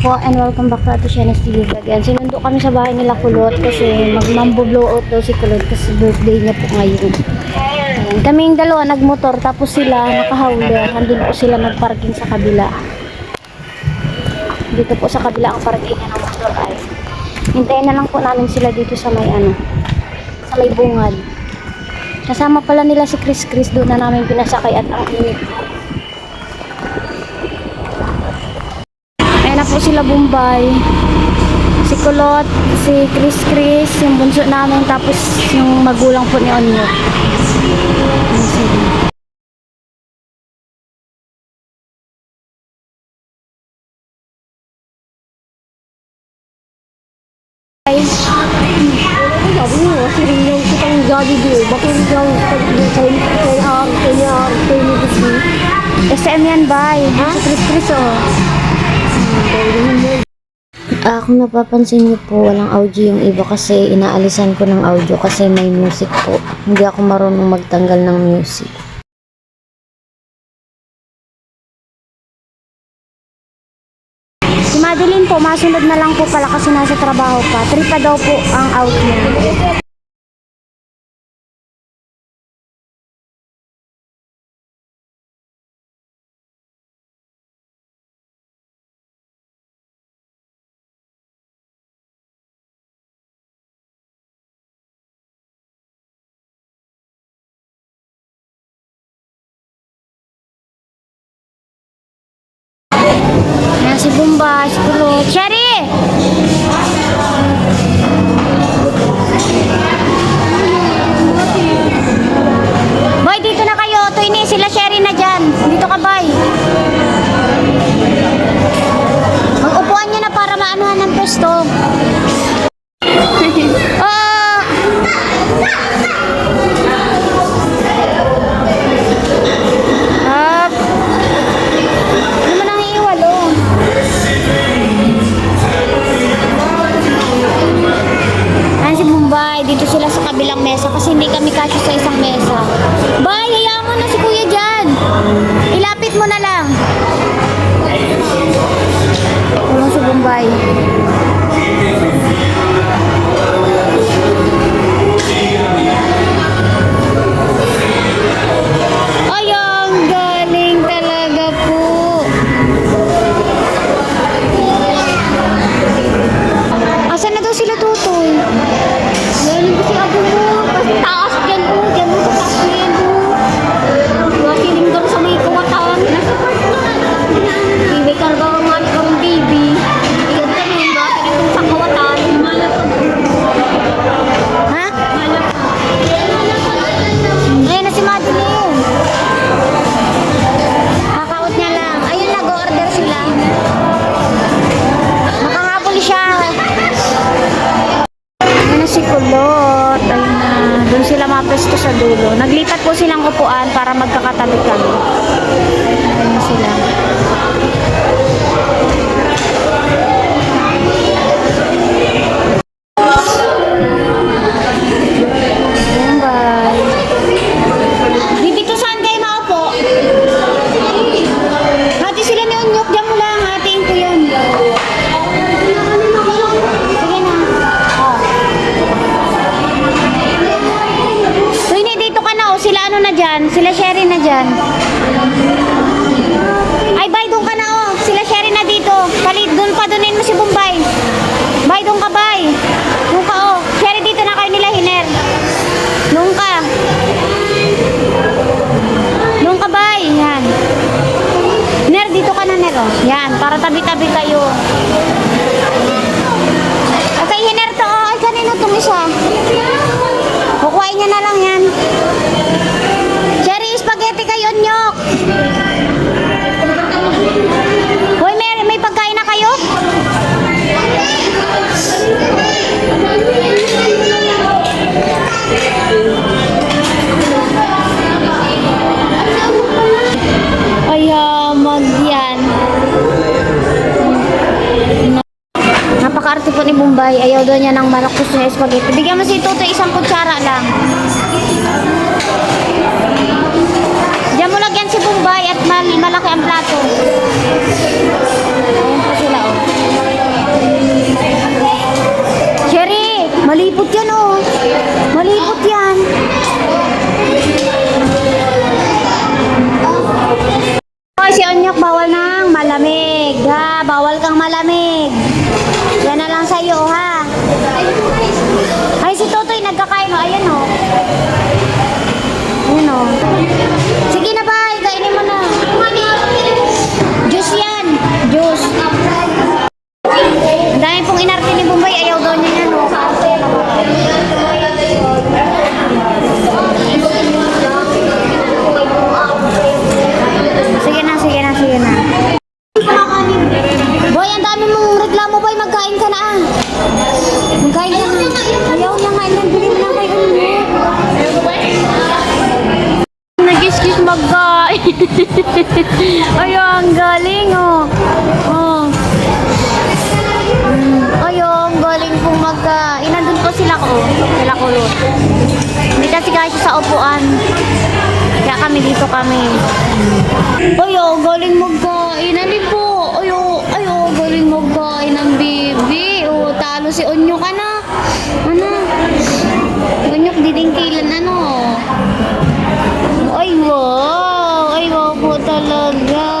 po and welcome back to Shanice TV again. Sinundo kami sa bahay nila Kulot kasi magmambo blow out daw si Kulot kasi birthday niya po ngayon. Ayan. Kaming dalawa nagmotor tapos sila nakahawler. Handun po sila nagparking sa kabila. Dito po sa kabila ang parking niya ng motor ay. Hintayin na lang po namin sila dito sa may ano, sa may bungad. Kasama pala nila si Chris Chris doon na namin pinasakay at ang init po. Ayan na po sila Bombay. Si Kulot, si Chris Chris, yung bunso namin, tapos yung magulang po ni Onyo. SM yan, bye. Si Chris Chris, oh. Ah, kung napapansin niyo po, walang audio yung iba kasi inaalisan ko ng audio kasi may music po. Hindi ako marunong magtanggal ng music. Si Madeline po, masunod na lang po pala kasi nasa trabaho pa. Tripa daw po ang out niya. Ayan si Bumba, si Kulot. Sherry! Boy, dito na kayo. Tuini, sila Sherry na dyan. Dito ka, boy. Mag-upuan nyo na para maanuhan ng pesto. Ah! Mapesto sa dulo. Naglipat po silang upuan para magkakatabi kami. Dyan. Ay, bay, doon ka na. Oh. Sila Sherry na dito. Palit, doon pa. Doonin mo si Bombay. Bay, doon ka, bay. Doon ka, oh. Sherry, dito na kayo nila, Hiner. Doon ka. Doon ka, bay. Yan. Ner, dito ka na, Ner. oh. Yan, para tabi-tabi kayo. Abay, ayaw daw niya ng manok. Gusto niya spaghetti. Bigyan mo si Toto isang kutsara lang. Diyan mo lagyan si Bombay at mal malaki ang plato. Ayan oh. malipot yan, oh. Malipot yan. Oh, si Onyok, bawal ng malamig. Magkain. Ayaw, ang galing, oh. Oh. Mm, Ayaw, ang galing pong magkain. Nandun po sila ko. Sila kulot. Hindi kasi kasi sa upuan. Kaya kami dito kami. Ayo, galing magkain. Ano po? Ayo, ayo, galing magkain ng bibi. O, talo si Onyo ka na. Ano? Onyok, didingkilan ano? Ay, wow. Ay, wow po talaga.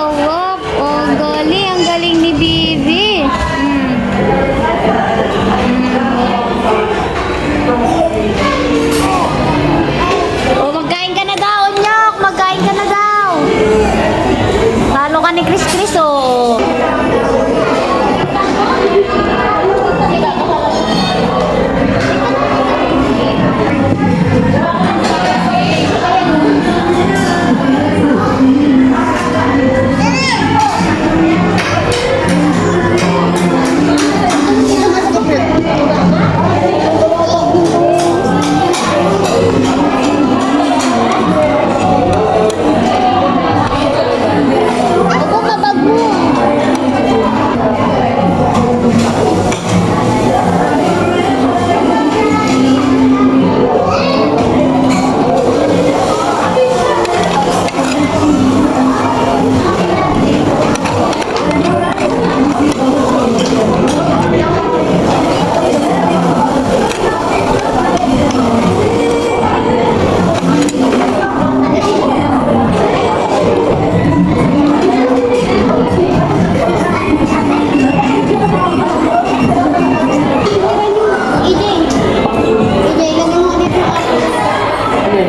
Na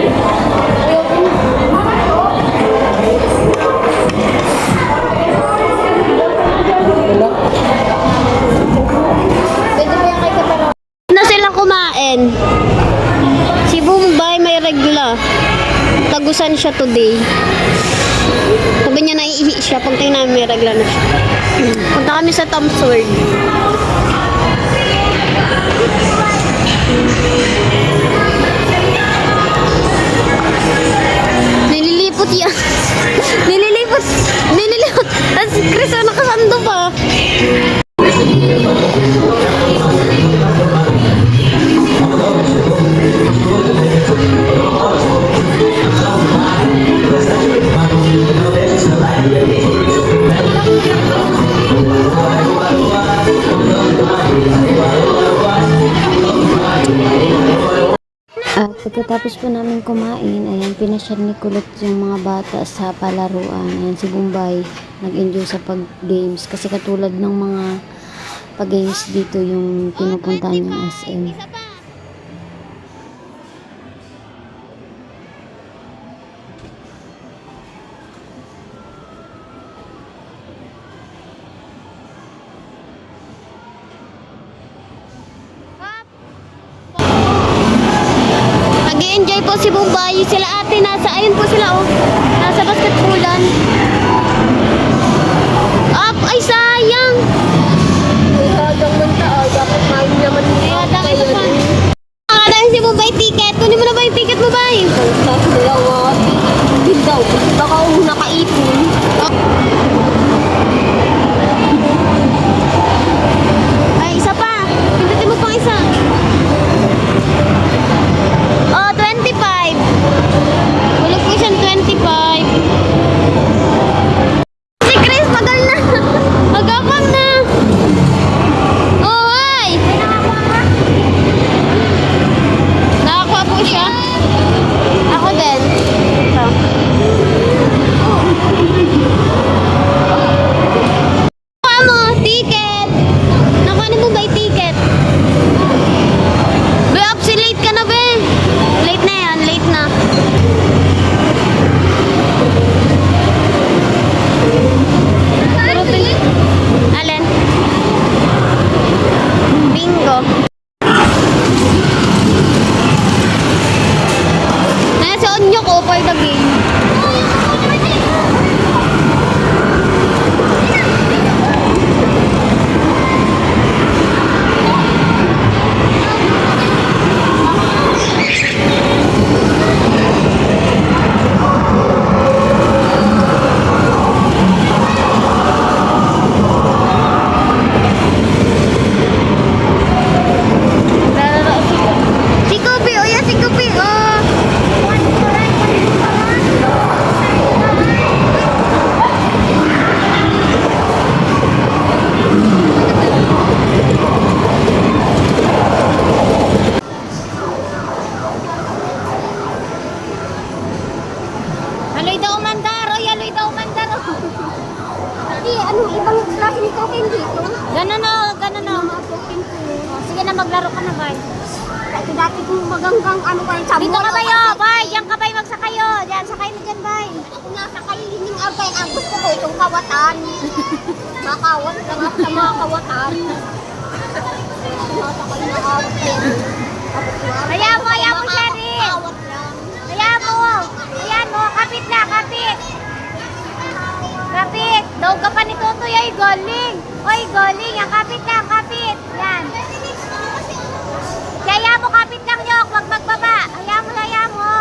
silang kumain. Si Bombay may regla. Tagusan siya today. Sabi niya naiihi siya. Pag tingnan may regla na siya. Punta kami sa Tom's World. Pagkatapos po namin kumain, ayan, pinasyal ni Kulot yung mga bata sa palaruan. Ayan, si Bombay nag-enjoy sa pag-games. Kasi katulad ng mga pag-games dito yung pinupuntahan yung SM. Nag-enjoy po si Bombay. Sila ate nasa, ayun po sila oh. Nasa basketballan. Up, ay sayang. Hadang man tao, dapat main naman Kaya dami pa pa. Nakadaan si Bombay ticket. Kunin mo na ba yung ticket mo ba? Nila mga tigil daw. Baka ako nakaipon. Ay, Daw mandaro, aloy daw mandaro. Hindi, ano, ibang klase ni token dito. Ganun o, ganun o. Sige na, maglaro ka na, bay. Kasi dati kung maganggang ano kayo sa Dito ka kayo, bay. Diyan ka, bay, magsakayo. Diyan, sakay mo dyan, bay. Ako nasa kaliling abay, ang gusto ko itong kawatan. Makawat lang ako sa mga kawatan. Kaya mo, kaya mo, Sherry. Galing. Oy, galing. Yan, kapit lang, kapit. Yan. Kaya mo, kapit lang, Yok. Wag magbaba. Kaya mo, kaya mo.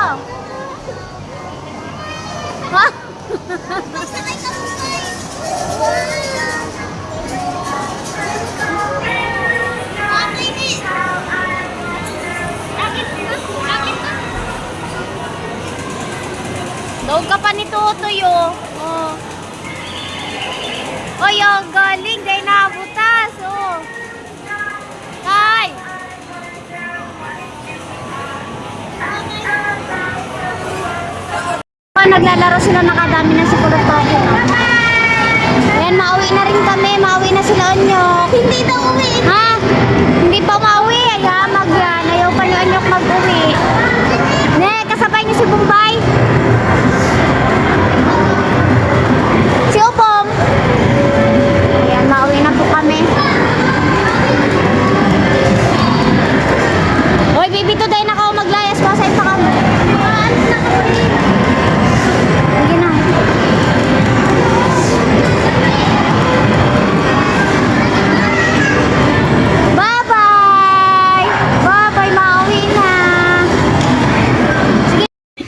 Ha? Daw ka pa ni Tutoy, galing. Dahil nabutas, oh. Tay! Oh, naglalaro sila nakadami na si Kulot. Ayan, mauwi na rin kami. Mauwi na sila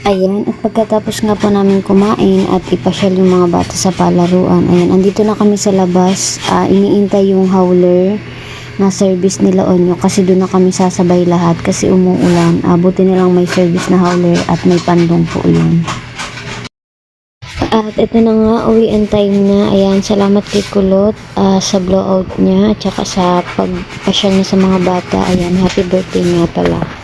Ayan, at pagkatapos nga po namin kumain at ipasyal yung mga bata sa palaruan, ayan, andito na kami sa labas, Ah, iniintay yung howler na service nila Onyo kasi doon na kami sasabay lahat kasi umuulan. Ah, buti na lang may service na howler at may pandong po yun. At ito na nga, uwian time na. Ayan, salamat kay Kulot ah, sa blowout niya at saka sa pagpasyal niya sa mga bata. Ayan, happy birthday nga pala.